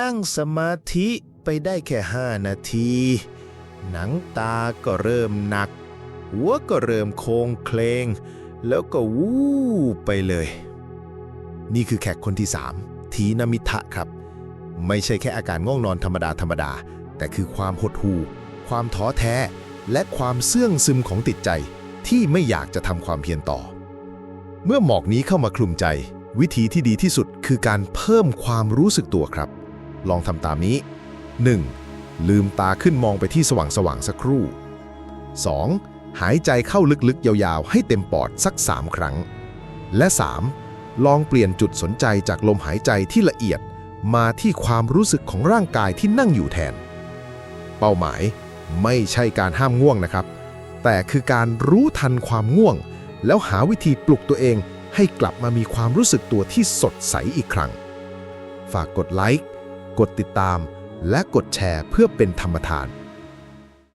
นั่งสมาธิไปได้แค่ห้านาที หนังตาก็เริ่มหนัก หัวก็เริ่มโคลงเคลง แล้วก็วูบไปเลย นี่คือแขกคนที่สามทีนมิทะครับ ไม่ใช่แค่อาการง่วงนอนธรรมดาธรรมดา แต่คือความหดหู่ ความท้อแท้ และความเสื่องซึมของติดใจ ที่ไม่อยากจะทำความเพียรต่อ เมื่อหมอกนี้เข้ามาคลุมใจ วิธีที่ดีที่สุดคือการเพิ่มความรู้สึกตัวครับ ลองทำตามนี้ 1. ลืมตาขึ้นมองไปที่สว่างสว่างๆสักครู่ 2. หายใจเข้าลึกๆ ยาวๆ ให้เต็มปอดสัก 3 ครั้ง และ 3. ลองเปลี่ยนจุดสนใจจากลมหายใจที่ละเอียดมาที่ความรู้สึกของร่างกายที่นั่งอยู่แทน เป้าหมายไม่ใช่การห้ามง่วงนะครับ แต่คือการรู้ทันความง่วง แล้วหาวิธีปลุกตัวเองให้กลับมามีความรู้สึกตัวที่สดใสอีกครั้ง ฝากกดไลค์ กดติดตาม และกดแชร์เพื่อเป็นธรรมทาน